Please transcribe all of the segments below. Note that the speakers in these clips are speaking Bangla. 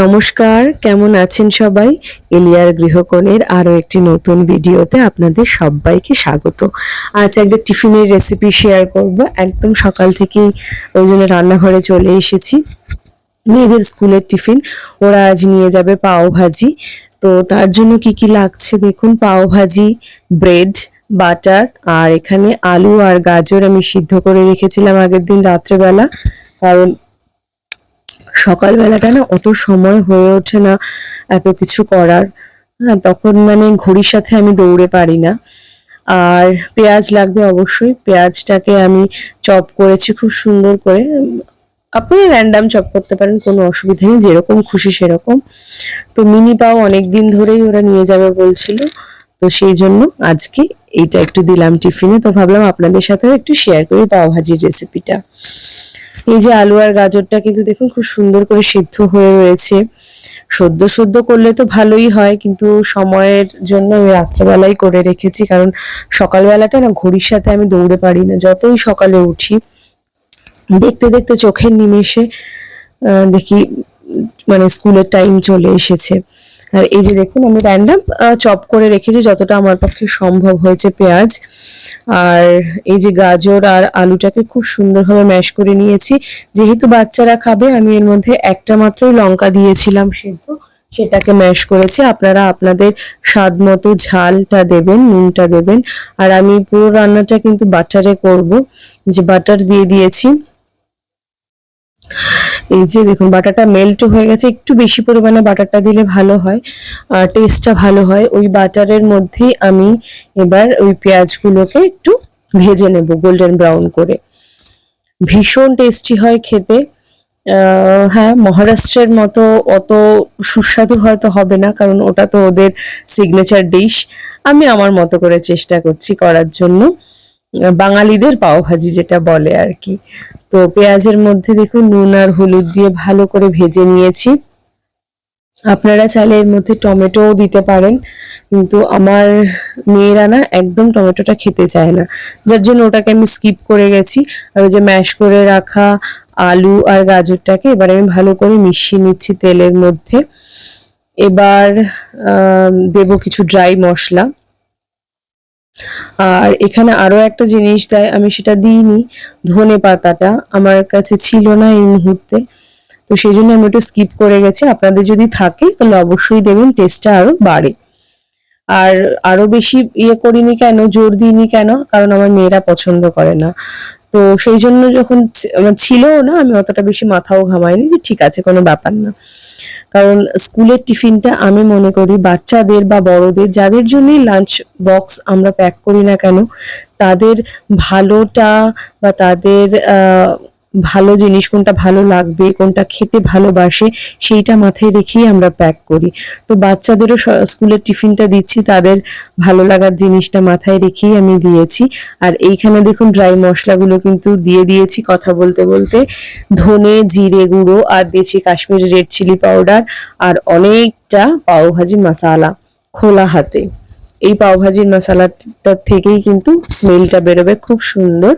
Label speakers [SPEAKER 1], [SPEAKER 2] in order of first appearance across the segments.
[SPEAKER 1] নমস্কার, কেমন আছেন সবাই? এলিয়ার গৃহকোণের আরও একটি নতুন ভিডিওতে আপনাদের সবাইকে স্বাগত। আজ একটা টিফিনের রেসিপি শেয়ার করব। একদম সকাল থেকেই ওই জন্য রান্নাঘরে চলে এসেছি। মেয়েদের স্কুলের টিফিন, ওরা আজ নিয়ে যাবে পাও ভাজি। তো তার জন্য কি কি লাগছে দেখুন? পাও ভাজি ব্রেড বাটার আর এখানে আলু আর গাজর আমি সিদ্ধ করে রেখেছিলাম আগের দিন রাত্রেবেলা। কারণ সকালবেলাটা না অত সময় হয়ে ওঠে না এত কিছু করার। হ্যাঁ তখন মানে ঘড়ির সাথে আমি দৌড়ে পারি না। আর পেঁয়াজ লাগবে অবশ্যই। পেঁয়াজটাকে আমি চপ করেছি খুব সুন্দর করে। আপনি র্যান্ডাম চপ করতে পারেন, কোনো অসুবিধা নেই, যেরকম খুশি সেরকম। তো মিনি পাও অনেক দিন ধরেই ওরা নিয়ে যাবে বলছিল। তো সেই জন্য আজকে এইটা একটু দিলাম টিফিনে। তো ভাবলাম আপনাদের সাথেও একটু শেয়ার করি পাও ভাজির রেসিপিটা এই যে আলু আর গাজরটা কিন্তু দেখুন খুব সুন্দর করে সিদ্ধ হয়ে রয়েছে। সদ্য সদ্য করলে তো ভালোই হয়, কিন্তু সময়ের জন্য আমি রাত্রেবেলাই করে রেখেছি, কারণ সকালবেলাটা না ঘড়ির সাথে আমি দৌড়ে পারি না। যতই সকালে উঠি, দেখতে দেখতে চোখের নিমেষে দেখি মানে স্কুলের টাইম চলে এসেছে। আর এই যে দেখুন, আমি র্যান্ডাম চপ করে রেখেছি যতটা আমার পক্ষে সম্ভব হয়েছে পেঁয়াজ। আর এই যে গাজর আর আলুটাকে খুব সুন্দরভাবে ম্যাশ করে নিয়েছি। যেহেতু বাচ্চারা খাবে, আমি এর মধ্যে একটা মাত্রই লঙ্কা দিয়েছিলাম সেদ্ধ, সেটাকে ম্যাশ করেছি। আপনারা আপনাদের স্বাদ মতো ঝালটা দেবেন, নুনটা দেবেন। আর আমি পুরো রান্নাটা কিন্তু বাটারে করব। যে বাটার দিয়ে দিয়েছি। এই যে দেখুন, বাটারটা মেল্ট হয়ে গেছে। একটু বেশি পরিমাণে বাটারটা দিলে ভালো হয়, আর টেস্টটা ভালো হয়। ওই বাটারের মধ্যেই আমি এবার ওই পেঁয়াজগুলোকে একটু ভেজে নেব গোল্ডেন ব্রাউন করে। ভীষণ টেস্টি হয় খেতে। হ্যাঁ মহারাষ্ট্রের মতো অত সুস্বাদু হয়তো হবে না, কারণ ওটা তো ওদের সিগনেচার ডিশ আমি আমার মতো করে চেষ্টা করছি করার জন্য। বাঙালিদের পাওভাজি যেটা বলে আর কি। তো পেঁয়াজের মধ্যে দেখুন, নুন আর হলুদ দিয়ে ভালো করে ভেজে নিয়েছি। আপনারা চাইলে এর মধ্যে টমেটোও দিতে পারেন, কিন্তু আমার মেয়েরা না একদম টমেটোটা খেতে চায় না। যার জন্য ওটাকে আমি স্কিপ করে গেছি। আর ওই যে ম্যাশ করে রাখা আলু আর গাজরটাকে এবার আমি ভালো করে মিশিয়ে নিচ্ছি তেলের মধ্যে। এবার দেবো কিছু ড্রাই মশলা। আর এখানে আরও একটা জিনিস দেয়, আমি সেটা দিইনি, ধনে পাতাটা আমার কাছে ছিল না এই মুহূর্তে। তো সেই জন্য আমি ওটা স্কিপ করে গেছি। আপনাদের যদি থাকে, তাহলে অবশ্যই দেবেন টেস্টটা আরও বাড়ে। আর আরও বেশি ইয়ে করিনি কেন, জোর দিইনি কেন, কারণ আমার মেয়েরা পছন্দ করে না। তো সেই জন্য যখন ছি- আমার ছিলও না, আমি অতটা বেশি মাথাও ঘামাইনি যে ঠিক আছে, কোনো ব্যাপার না। কারণ স্কুলের টিফিনটা আমি মনে করি বাচ্চাদের বা বড়দের, যাদের জন্যই লাঞ্চ বক্স আমরা প্যাক করি না কেন, তাদের ভালোটা বা তাদের ভালো জিনিস, কোনটা ভালো লাগবে, কোনটা খেতে ভালোবাসে, সেইটা মাথায় রেখেই আমরা প্যাক করি। তো বাচ্চাদেরও স্কুলের টিফিনটা দিচ্ছি, তাদের ভালো লাগার জিনিসটা মাথায় রেখেই আমি দিয়েছি। আর এইখানে দেখুন ড্রাই মশলাগুলো কিন্তু দিয়ে দিয়েছি কথা বলতে বলতে। ধনে, জিরে গুঁড়ো আর দিয়েছি কাশ্মীরি রেড চিলি পাউডার আর অনেকটা পাওভাজি মশালা খোলা হাতে। এই পাওভাজির মশলাটা থেকেই কিন্তু স্মেলটা বেরোবে খুব সুন্দর।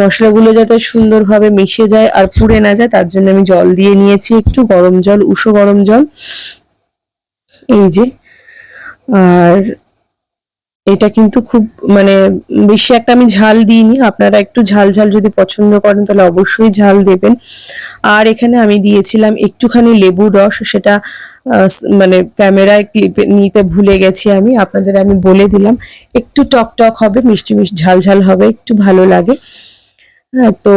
[SPEAKER 1] মশলাগুলো যাতে সুন্দরভাবে মিশে যায় আর পুড়ে না যায়, তার জন্য আমি জল দিয়ে নিয়েছি একটু গরম জল উষো গরম জল। এই যে, আর এটা কিন্তু খুব মানে বেশি একটা আমি ঝাল দিইনি। আপনারা একটু ঝাল ঝাল যদি পছন্দ করেন, তাহলে অবশ্যই ঝাল দেবেন। আর এখানে আমি দিয়েছিলাম একটুখানি লেবুর রস, সেটা মানে ক্যামেরায় ক্লিপে নিতে ভুলে গেছি আমি, আপনাদের আমি বলে দিলাম। একটু টক টক হবে, মিষ্টি মিষ্টি, ঝাল ঝাল হবে, একটু ভালো লাগে। তো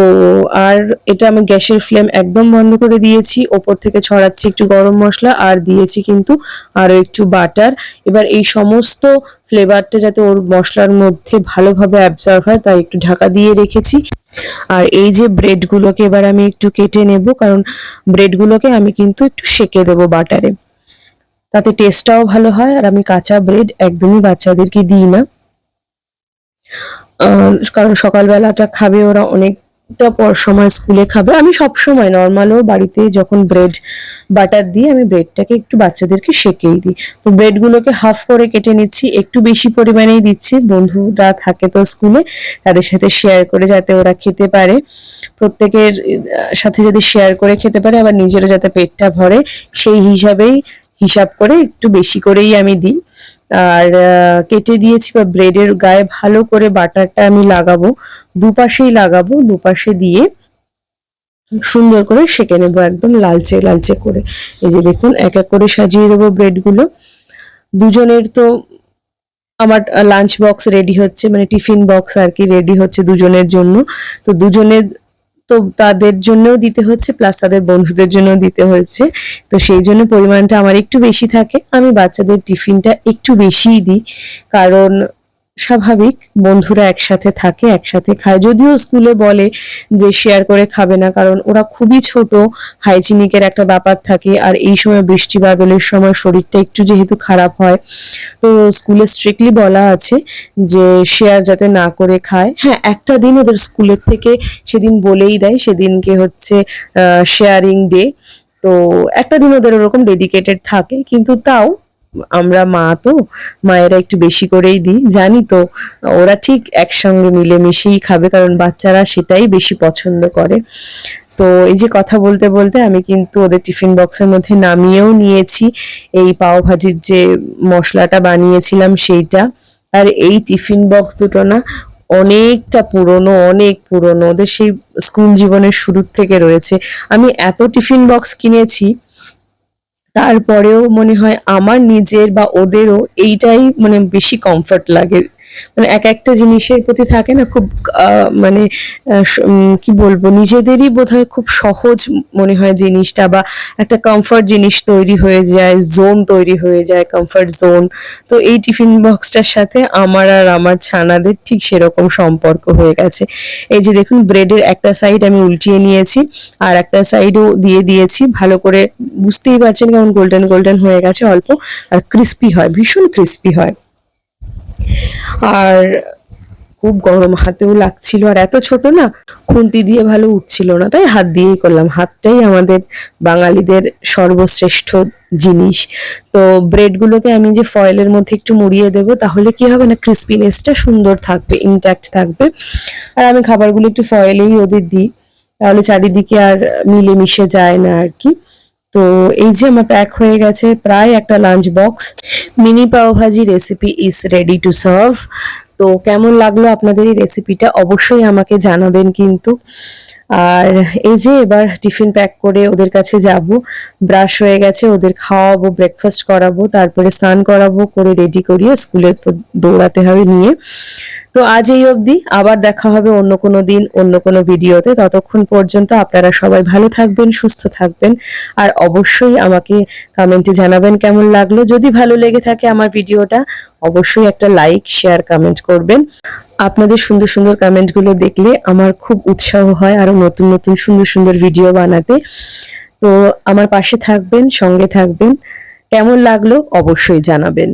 [SPEAKER 1] আর এটা আমি গ্যাসের ফ্লেম একদম বন্ধ করে দিয়েছি। ওপর থেকে ছড়াচ্ছি একটু গরম মশলা আর দিয়েছি কিন্তু আরও একটু বাটার। এবার এই সমস্ত ফ্লেভারটা যাতে ওর মশলার মধ্যে ভালোভাবে অ্যাবজর্ব হয়, তাই একটু ঢাকা দিয়ে রেখেছি। আর এই যে ব্রেডগুলোকে এবার আমি একটু কেটে নেব, কারণ ব্রেডগুলোকে আমি কিন্তু একটু সেকে দেবো বাটারে। তাতে টেস্টটাও ভালো হয়, আর আমি কাঁচা ব্রেড একদমই বাচ্চাদেরকে দিই না। কারণ সকালবেলাটা খাবে ওরা অনেক টা পর সময় স্কুলে খাবে। আমি সব সময় নর্মালও বাড়িতে যখন ব্রেড বাটার দিই, আমি ব্রেডটাকে একটু বাচ্চাদেরকে সেকেই দিই। তো ব্রেডগুলোকে হাফ করে কেটে নিচ্ছি, একটু বেশি পরিমাণেই দিচ্ছি। বন্ধুরা থাকে তো স্কুলে, তাদের সাথে শেয়ার করে যাতে ওরা খেতে পারে। প্রত্যেকের সাথে যদি শেয়ার করে খেতে পারে, আবার নিজেরও যাতে পেটটা ভরে, সেই হিসাবেই হিসাব করে একটু বেশি করেই আমি দিই। আর কেটে দিয়েছি বা ব্রেডের গায়ে ভালো করে বাটারটা আমি লাগাবো। দুপাশেই লাগাবো, দুপাশে দিয়ে সুন্দর করে সেঁকে নেব একদম লালচে লালচে করে। এই যে দেখুন, এক এক করে সাজিয়ে দেবো ব্রেডগুলো। দুজনের তো আমার লাঞ্চ বক্স রেডি হচ্ছে মানে টিফিন বক্স আর কি রেডি হচ্ছে দুজনের জন্য। তো দুজনের তো তাদের জন্যও দিতে হচ্ছে প্লাস তাদের বন্ধুদের জন্য দিতে হচ্ছে। তো সেই জন্য পরিমাণটা আমার একটু বেশি থাকে। আমি বাচ্চাদের টিফিনটা একটু বেশিই দিই। কারণ স্বাভাবিক, বন্ধুরা একসাথে থাকে, একসাথে খায়। যদিও স্কুলে বলে যে শেয়ার করে খাবে না, কারণ ওরা খুবই ছোট হাইজিনিকের একটা ব্যাপার থাকে, আর এই সময় বৃষ্টি বাদলের সময় শরীরটা একটু যেহেতু খারাপ হয়, তো স্কুলে স্ট্রিক্টলি বলা আছে যে শেয়ার যাতে না করে খায়। হ্যাঁ একটা দিন ওদের স্কুলের থেকে সেদিন বলেই দেয়, সেদিনকে হচ্ছে শেয়ারিং ডে তো একটা দিন ওদের ওরকম ডেডিকেটেড থাকে, কিন্তু তাও আমরা মা তো, মায়েরা একটু বেশি করেই দিই, জানি তো, ওরা ঠিক একসঙ্গে মিলেমিশেই খাবে, কারণ বাচ্চারা সেটাই বেশি পছন্দ করে। তো এই যে কথা বলতে বলতে আমি কিন্তু ওদের টিফিন বক্সের মধ্যে নামিয়েও নিয়েছি। এই পাও ভাজির যে মশলাটা বানিয়েছিলাম সেইটা। আর এই টিফিন বক্স দুটো না অনেকটা পুরনো, অনেক পুরনো, ওদের সেই স্কুল জীবনের শুরুর থেকে রয়েছে। আমি এত টিফিন বক্স কিনেছি তারপরেও মনে হয় আমার নিজের বা ওদেরও এইটাই মানে বেশি কমফর্ট লাগে। মানে এক একটা জিনিসের প্রতি থাকে না খুব মানে কি বলব, নিজেদেরই বোধহয় খুব সহজ মনে হয় জিনিসটা বা একটা কমফর্ট জিনিস তৈরি হয়ে যায় জোন তৈরি হয়ে যায় কমফর্ট জোন তো এই টিফিন বক্সটার সাথে আমার আর আমার ছানাদের ঠিক সেরকম সম্পর্ক হয়ে গেছে। এই যে দেখুন ব্রেডের একটা সাইড আমি উল্টিয়ে নিয়েছি আর একটা সাইডও দিয়ে দিয়েছি। ভালো করে বুঝতেই পারছেন কেমন গোল্ডেন গোল্ডেন হয়ে গেছে, অল্প আর ক্রিস্পি হয়, ভীষণ ক্রিস্পি হয়। আর খুব গরম, হাতেও লাগছিল। আর এত ছোট না, খুন্তি দিয়ে ভালো উঠছিল না, তাই হাত দিয়েই করলাম। হাতটাই আমাদের বাঙালিদের সর্বশ্রেষ্ঠ জিনিস। তো ব্রেডগুলোকে আমি যে ফয়েলের মধ্যে একটু মুড়িয়ে দেবো, তাহলে কি হবে না? ক্রিস্পিনেসটা সুন্দর থাকবে ইনট্যাক্ট থাকবে। আর আমি খাবারগুলো একটু ফয়েলেই ওদের দিই, তাহলে চারিদিকে আর মিলেমিশে যায় না আর কি। তো এই যে আমার প্যাক হয়ে গেছে, প্রায় একটা lunch box mini pav bhaji recipe is ready to serve তো কেমন লাগল আপনাদের এই রেসিপিটা অবশ্যই আমাকে জানাবেন কিন্তু। আর এই যে এবার টিফিন প্যাক করে ওদের কাছে যাব, ব্রাশ হয়ে গেছে, ওদের খাওয়াবো ব্রেকফাস্ট করাবো, তারপরে স্নান করাবো, করে রেডি করিয়ে স্কুলে দৌড়াতে হবে নিয়ে। তো আজ এই অবধি, আবার দেখা হবে অন্য কোনো দিন, অন্য কোনো ভিডিওতে। ততক্ষণ পর্যন্ত আপনারা সবাই ভালো থাকবেন, সুস্থ থাকবেন। আর অবশ্যই আমাকে কমেন্টে জানাবেন কেমন লাগল। যদি ভালো লেগে থাকে আমার ভিডিওটা, অবশ্যই একটা লাইক শেয়ার কমেন্ট করবেন। আপনাদের সুন্দর সুন্দর কমেন্টগুলো দেখলে আমার খুব উৎসাহ হয় আরও নতুন নতুন সুন্দর সুন্দর ভিডিও বানাতে। তো আমার পাশে থাকবেন, সঙ্গে থাকবেন। কেমন লাগল অবশ্যই জানাবেন।